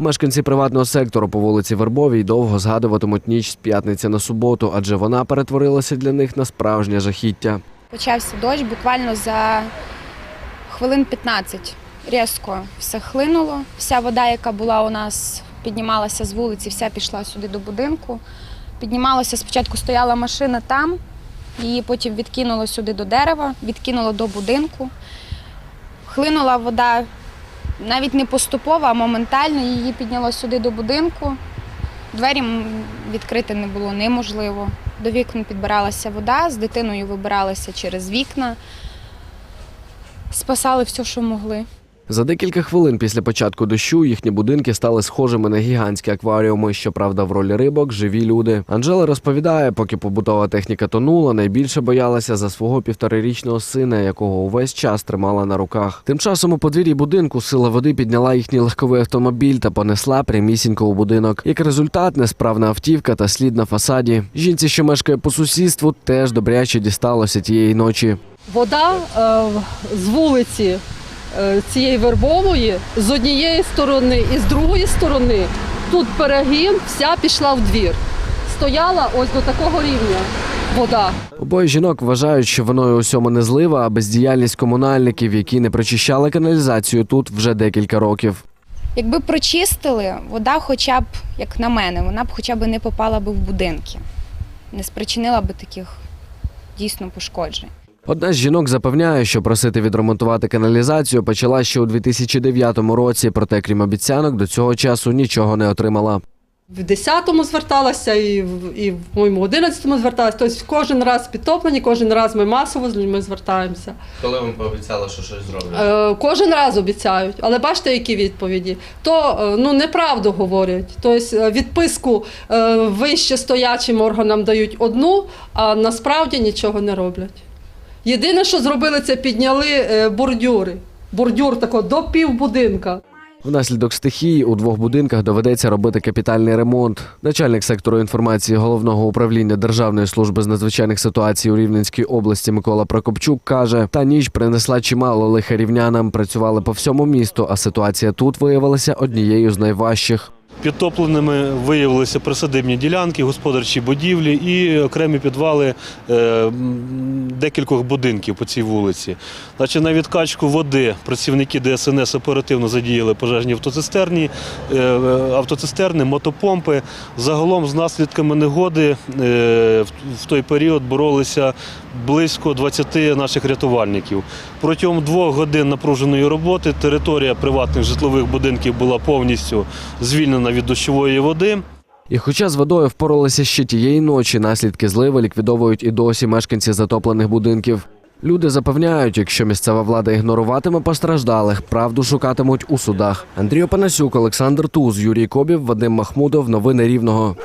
Мешканці приватного сектору по вулиці Вербовій довго згадуватимуть ніч з п'ятниці на суботу, адже вона перетворилася для них на справжнє жахіття. Почався дощ буквально за хвилин 15. Різко все хлинуло. Вся вода, яка була у нас, піднімалася з вулиці, вся пішла сюди до будинку. Піднімалася, спочатку стояла машина там, її потім відкинуло сюди до дерева, відкинуло до будинку. Хлинула вода навіть не поступово, а моментально її підняло сюди до будинку. Двері відкрити не було неможливо. До вікон підбиралася вода, з дитиною вибиралися через вікна, спасали все, що могли. За декілька хвилин після початку дощу їхні будинки стали схожими на гігантські акваріуми. Щоправда, в ролі рибок живі люди. Анжела розповідає, поки побутова техніка тонула, найбільше боялася за свого півторарічного сина, якого увесь час тримала на руках. Тим часом у подвір'ї будинку сила води підняла їхній легковий автомобіль та понесла прямісінько у будинок. Як результат, несправна автівка та слід на фасаді. Жінці, що мешкає по сусідству, теж добряче дісталося тієї ночі. Вода е, з вулиці цієї вербової з однієї сторони і з другої сторони тут перегін, вся пішла в двір. Стояла ось до такого рівня вода. Обоє жінок вважають, що виною усьому не злива, а бездіяльність комунальників, які не прочищали каналізацію тут вже декілька років. Якби прочистили, вода хоча б, як на мене, вона б хоча б не попала б в будинки, не спричинила б таких дійсно пошкоджень. Одна з жінок запевняє, що просити відремонтувати каналізацію почала ще у 2009 році, проте крім обіцянок до цього часу нічого не отримала. В 10-му зверталася і в, і в моєму 11-му зверталася. Тобто кожен раз підтоплені, кожен раз ми масово з людьми звертаємося. Коли вам пообіцяли, що щось зроблять? Е, кожен раз обіцяють, але бачите, які відповіді. То е, ну неправду говорять. Тобто е, відписку е, вище стоячим органам дають одну, а насправді нічого не роблять. Єдине, що зробили, це підняли е, бордюри. Бордюр тако до півбудинка. Внаслідок стихії у двох будинках доведеться робити капітальний ремонт. Начальник сектору інформації головного управління Державної служби з надзвичайних ситуацій у Рівненській області Микола Прокопчук каже: та ніч принесла чимало лиха рівнянам. Працювали по всьому місту, а ситуація тут виявилася однією з найважчих. Підтопленими виявилися присадибні ділянки, господарчі будівлі і окремі підвали е, декількох будинків по цій вулиці. Значить, на відкачку води працівники ДСНС оперативно задіяли пожежні автоцистерні, е, автоцистерни, мотопомпи. Загалом з наслідками негоди е, в той період боролися близько 20 наших рятувальників. Протягом двох годин напруженої роботи територія приватних житлових будинків була повністю звільнена від дощової води. І хоча з водою впоралися ще тієї ночі, наслідки зливи ліквідовують і досі мешканці затоплених будинків. Люди запевняють, якщо місцева влада ігноруватиме постраждалих, правду шукатимуть у судах. Андрій Опанасюк, Олександр Туз, Юрій Кобів, Вадим Махмудов. Новини Рівного.